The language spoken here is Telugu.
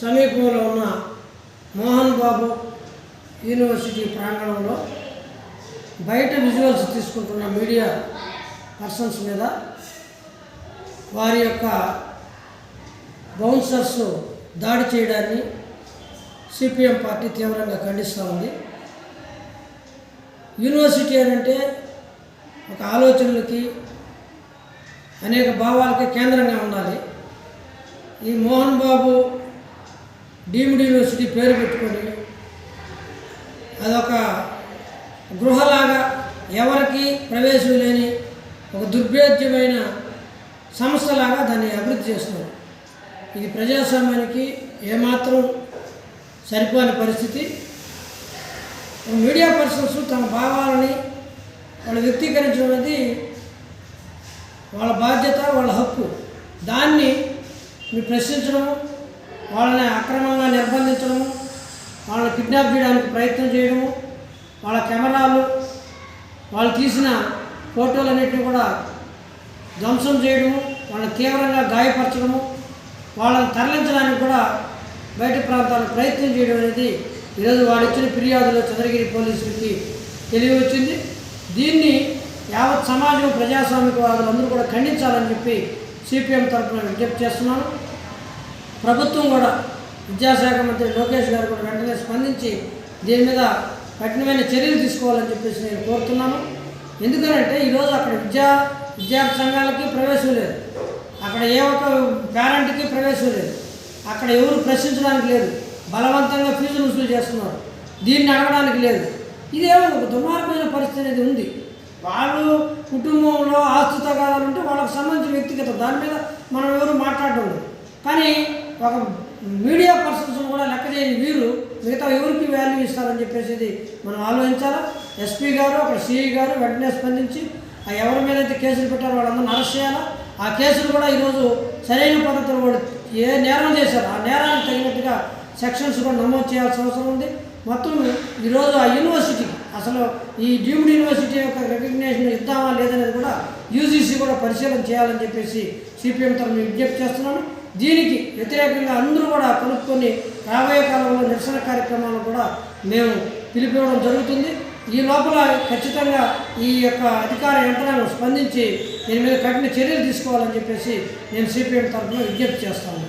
సమీపంలో ఉన్న మోహన్ బాబు యూనివర్సిటీ ప్రాంగణంలో బయట విజువల్స్ తీసుకుంటున్న మీడియా పర్సన్స్ మీద వారి యొక్క బౌన్సర్స్ దాడి చేయడాన్ని సిపిఎం పార్టీ తీవ్రంగా ఖండిస్తూ ఉంది. యూనివర్సిటీ అని అంటే ఒక ఆలోచనలకి అనేక భావాలకి కేంద్రంగా ఉండాలి. ఈ మోహన్ బాబు డీమ్డ్ యూనివర్సిటీ పేరు పెట్టుకొని అదొక గృహలాగా ఎవరికి ప్రవేశం లేని ఒక దుర్భేద్యమైన సంస్థలాగా దాన్ని అభివృద్ధి చేస్తున్నారు ఇది ప్రజాస్వామ్యానికి ఏమాత్రం సరిపోని పరిస్థితి. మీడియా పర్సన్స్ తమ భావాలని వాళ్ళు వ్యక్తీకరించడం అనేది వాళ్ళ బాధ్యత వాళ్ళ హక్కు. దాన్ని మీరు ప్రశ్నించడము వాళ్ళని అక్రమంగా నిర్బంధించడము వాళ్ళని కిడ్నాప్ చేయడానికి ప్రయత్నం చేయడము వాళ్ళ కెమెరాలు వాళ్ళు తీసిన ఫోటోలన్నింటినీ కూడా ధ్వంసం చేయడము వాళ్ళని తీవ్రంగా గాయపరచడము వాళ్ళని తరలించడానికి కూడా బయట ప్రాంతాలకు ప్రయత్నం చేయడం అనేది ఈరోజు వాళ్ళు ఇచ్చిన ఫిర్యాదులో చంద్రగిరి పోలీసులకి తెలియవచ్చింది. దీన్ని యావత్ సమాజం ప్రజాస్వామిక వాదులందరూ కూడా ఖండించాలని చెప్పి సిపిఎం తరఫున విజ్ఞప్తి చేస్తున్నాను. ప్రభుత్వం కూడా విద్యాశాఖ మంత్రి లోకేష్ గారు కూడా వెంటనే స్పందించి దీని మీద కఠినమైన చర్యలు తీసుకోవాలని చెప్పేసి నేను కోరుతున్నాను. ఎందుకనంటే ఈరోజు అక్కడ విద్యా విద్యార్థి సంఘాలకి ప్రవేశం లేదు. అక్కడ ఏ ఒక్క పేరెంట్కి ప్రవేశం లేదు. అక్కడ ఎవరు ప్రశ్నించడానికి లేదు. బలవంతంగా ఫీజులు వసూలు చేస్తున్నారు. దీన్ని అడగడానికి లేదు. ఇదేమో ఒక దుర్మార్గమైన పరిస్థితి అనేది ఉంది. వాళ్ళు కుటుంబంలో ఆస్తు తగాదాలు ఉంటే వాళ్ళకి సంబంధించిన వ్యక్తిగత దాని మీద మనం ఎవరు మాట్లాడడం లేదు. కానీ ఒక మీడియా పర్సన్స్ కూడా లెక్క చేయని వీరు మిగతా ఎవరికి వాల్యూ ఇస్తారని చెప్పేసి మనం ఆలోచించాలా? ఎస్పీ గారు అక్కడ సిఐ గారు వెంటనే స్పందించి ఆ ఎవరి మీద అయితే కేసులు పెట్టారో వాళ్ళందరూ అరెస్ట్ చేయాలా? ఆ కేసులు కూడా ఈరోజు సరైన పద్ధతిలో వాళ్ళు ఏ నేరం చేశారు? ఆ నేరానికి తగినట్టుగా సెక్షన్స్ కూడా నమోదు చేయాల్సిన అవసరం ఉంది. మొత్తం ఈరోజు ఆ యూనివర్సిటీ అసలు ఈ డీమ్డ్ యూనివర్సిటీ యొక్క రికగ్నేషన్ ఇద్దామా లేదనేది కూడా యూజీసీ కూడా పరిశీలన చేయాలని చెప్పేసి సిపిఎం తరఫున విజ్ఞప్తి చేస్తున్నాను. దీనికి వ్యతిరేకంగా అందరూ కూడా కలుపుకొని రాబోయే కాలంలో నిరసన కార్యక్రమాలు కూడా మేము పిలిపివ్వడం జరుగుతుంది. ఈ లోపల ఖచ్చితంగా ఈ యొక్క అధికార యంత్రాంగం స్పందించి దీని మీద కఠిన చర్యలు తీసుకోవాలని చెప్పేసి నేను సిపిఎం తరఫున విజ్ఞప్తి చేస్తాను.